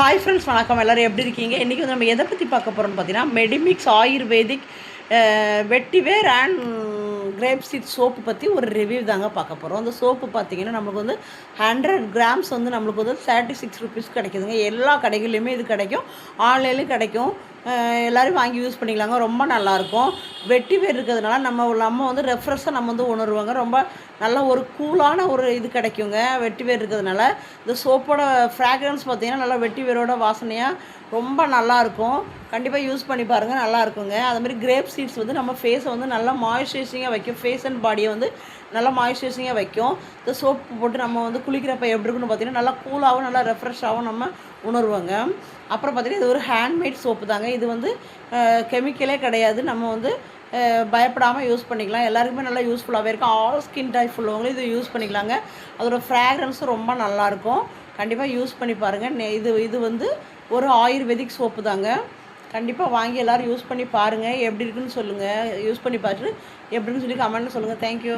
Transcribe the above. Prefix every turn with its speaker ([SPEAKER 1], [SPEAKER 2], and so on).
[SPEAKER 1] Hi friends வணக்கம். எல்லோரும் எப்படி இருக்கீங்க? இன்றைக்கி வந்து நம்ம எதை பற்றி பார்க்க போகிறோம்னு பார்த்தீங்கன்னா Medimix ayurvedic vetiver and grape seed soap பற்றி ஒரு ரிவ்யூ தாங்க பார்க்க போகிறோம் அந்த சோப்பு பார்த்தீங்கன்னா நம்மளுக்கு வந்து ஹண்ட்ரட் கிராம்ஸ் வந்து நம்மளுக்கு வந்து தேர்ட்டி சிக்ஸ் ருபீஸ் கிடைக்குதுங்க. எல்லா கடைகள்லையுமே இது கிடைக்கும். ஆன்லைன்லேயும் கிடைக்கும். எல்லோரும் வாங்கி யூஸ் பண்ணிக்கலாங்க. ரொம்ப நல்லாயிருக்கும். வெட்டி வேர் இருக்கிறதுனால நம்ம நம்ம வந்து ரெஃப்ரெஷ்ஷாக நம்ம வந்து உணருவாங்க. ரொம்ப நல்ல ஒரு கூலான ஒரு இது கிடைக்குங்க. வெட்டி வேர் இருக்கிறதுனால. இந்த சோப்போட ஃப்ராக்ரன்ஸ் பார்த்தீங்கன்னா நல்லா வெட்டி வேரோட வாசனையாக ரொம்ப நல்லாயிருக்கும். கண்டிப்பாக யூஸ் பண்ணி பாருங்கள் நல்லா இருக்குங்க அதுமாதிரி கிரேப் சீட்ஸ் வந்து நம்ம ஃபேஸை வந்து நல்லா மாய்ஸ்சரைசிங்காக வைக்கும். ஃபேஸ் அண்ட் பாடியை வந்து நல்லா மாய்ஸ்சரைசிங்காக வைக்கும். இந்த சோப்பு போட்டு நம்ம வந்து குளிக்கிறப்ப எப்படி இருக்குன்னு பார்த்தீங்கன்னா நல்லா கூலாகவும் நல்லா ரெஃப்ரெஷ்ஷாகவும் நம்ம உணர்வாங்க. அப்புறம் பார்த்தீங்கன்னா இது ஒரு ஹேண்ட்மேட் சோப்பு தாங்க. இது வந்து கெமிக்கலே கிடையாது. நம்ம வந்து பயப்படாமல் யூஸ் பண்ணிக்கலாம். எல்லாருக்குமே நல்லா யூஸ்ஃபுல்லாகவே இருக்கும். ஆல் ஸ்கின் டைப் உள்ளவங்களும் இது யூஸ் பண்ணிக்கலாங்க. அதோடய ஃப்ராக்ரன்ஸும் ரொம்ப நல்லாயிருக்கும் கண்டிப்பாக யூஸ் பண்ணி பாருங்கள் நெ- இது இது வந்து ஒரு ஆயுர்வேதிக் சோப்பு தாங்க. கண்டிப்பாக வாங்கி எல்லோரும் யூஸ் பண்ணி பாருங்கள் எப்படி இருக்குன்னு சொல்லுங்கள் யூஸ் பண்ணி பார்த்துட்டு எப்படின்னு சொல்லி கமெண்ட்டில் சொல்லுங்கள் தேங்க்யூ